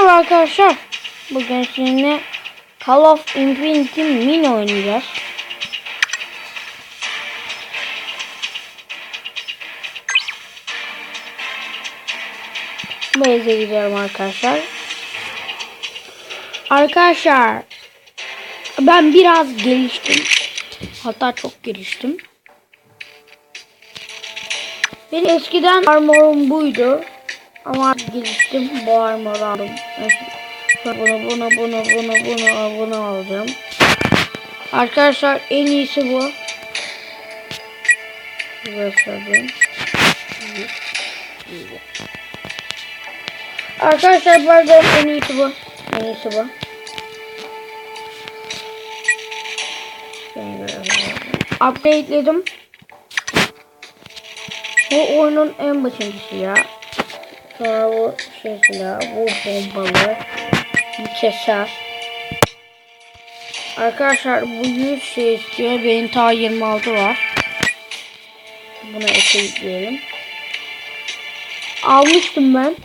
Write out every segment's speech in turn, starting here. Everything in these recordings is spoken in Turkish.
Merhaba arkadaşlar. Bugün sizinle Call of Infinity Mini oynayacağız. Base'e gidiyorum arkadaşlar. Arkadaşlar ben biraz geliştim. Hatta çok geliştim. Benim eskiden armorum buydu. Ama. Bu armoru aldım. Bunu bunu bunu bunu bunu bunu alacağım. Arkadaşlar en iyisi bu. Göstereyim. Arkadaşlar pardon en iyisi bu. En iyisi bu. Upgrade'ledim. Bu oyunun en başıncısı ya. Sonra bu şey silah, bu bombalı, bu keser. Arkadaşlar bu 100 şey istiyor. Benim ta 26 var. Buna ekleyelim. Almıştım ben.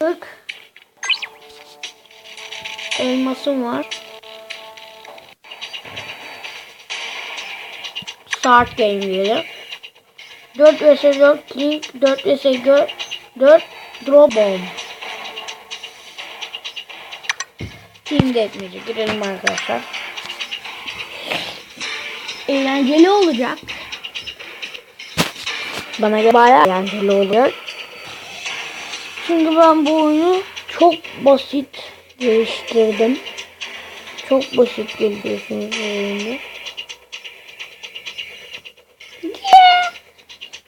Bak. Elmasım var. Start game diyelim. 4 vs 4 King, 4 vs 4, 4 Draw Bomb. Team Deathmatch'e girelim arkadaşlar. Eğlenceli olacak. Bana göre bayağı eğlenceli olacak. Çünkü ben bu oyunu çok basit geliştirdim. Çok basit bu oyunu.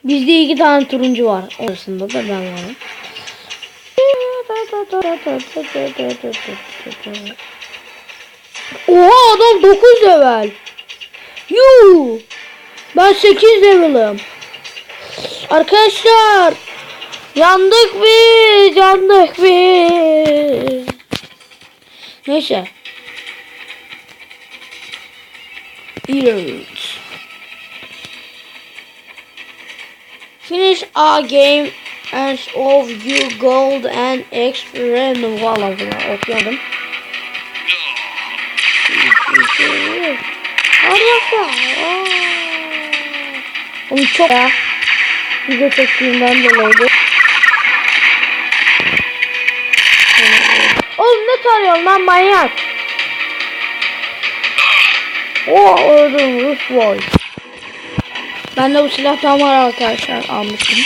Bizde iki tane turuncu var. Orasında da ben varım. Oha adam 9 level. Yuu. Ben 8 level'ım. Arkadaşlar. Yandık biz. Yandık biz. Neyse. Ears. Finish our game as of you gold and falan filan okuyordum. Arkadaşlar. Onu çok ya. Video çektiğimden dolayı. Oğlum ne tarıyorsun lan manyak? Oh öldüm Rus boy. Ben de bu silahtan var arkadaşlar almıştım.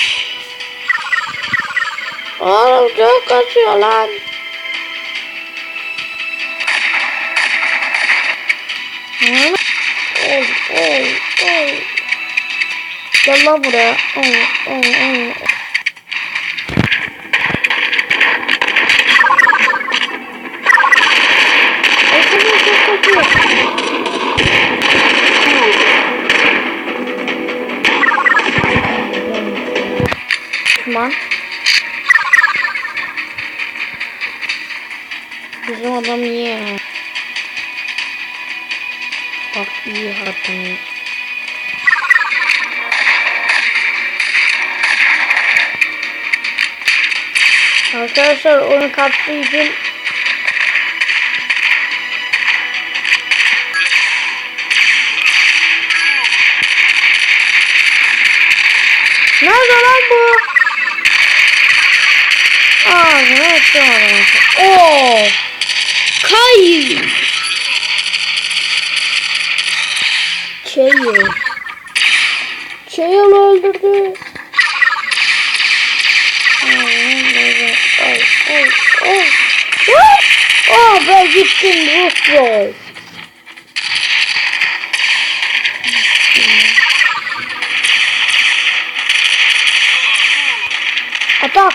Oğlum çok kaçıyor lan. Oy oy oy. Gel lan buraya. Oy oy oy. Düşman. Bizim adam iyi. Bak iyi hatun. Arkadaşlar onu kattığı için Nerede lan bu? Aa, ne yapıyorum? Oo! Kay! Çayıl. Çayıl öldürdü. Ay, ay, ay. Oh, ben gittim Rus boy. Atak.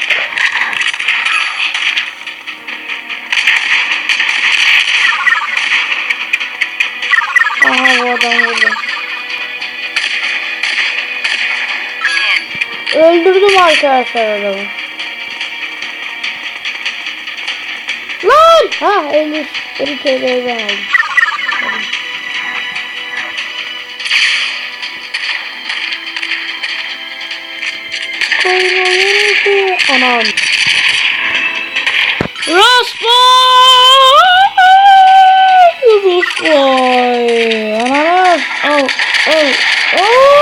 Vurdum arkadaşlar adamı. Lan! Ha 50, 50 TL'yi ben aldım. Koymaları anam. Rosboy! Rosboy! Ananas! Oh! Oh! Oh!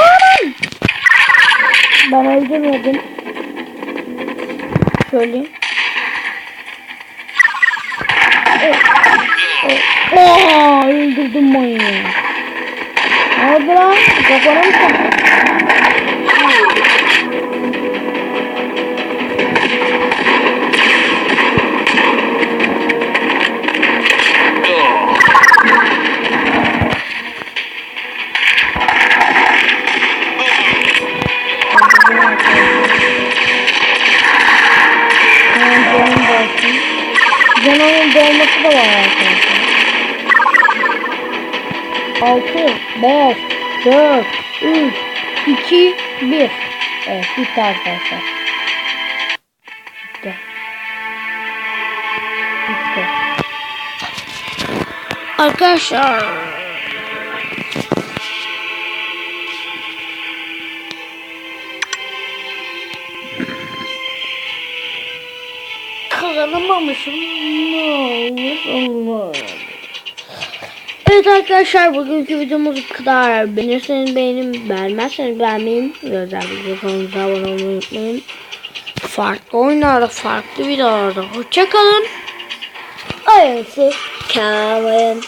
Ben öldürmedim. Şöyle. Oha! Öldürdüm manyağı. Ne oldu lan? Kafana mı Canımın dolması da var arkadaşlar. 6, 5, 4, 3, 2, 1. Evet bitti arkadaşlar. Bitti. Bitti. Arkadaşlar. Kazanamamışım. Ne olmuş olmaz. Evet arkadaşlar bugünkü videomuz bu kadar. Beğenirseniz beğenin, beğenmezseniz beğenmeyin. Ve özellikle kanalımıza abone olmayı unutmayın. Farklı oyunlarda, farklı videolarda. Hoşçakalın. Ayısı kalın.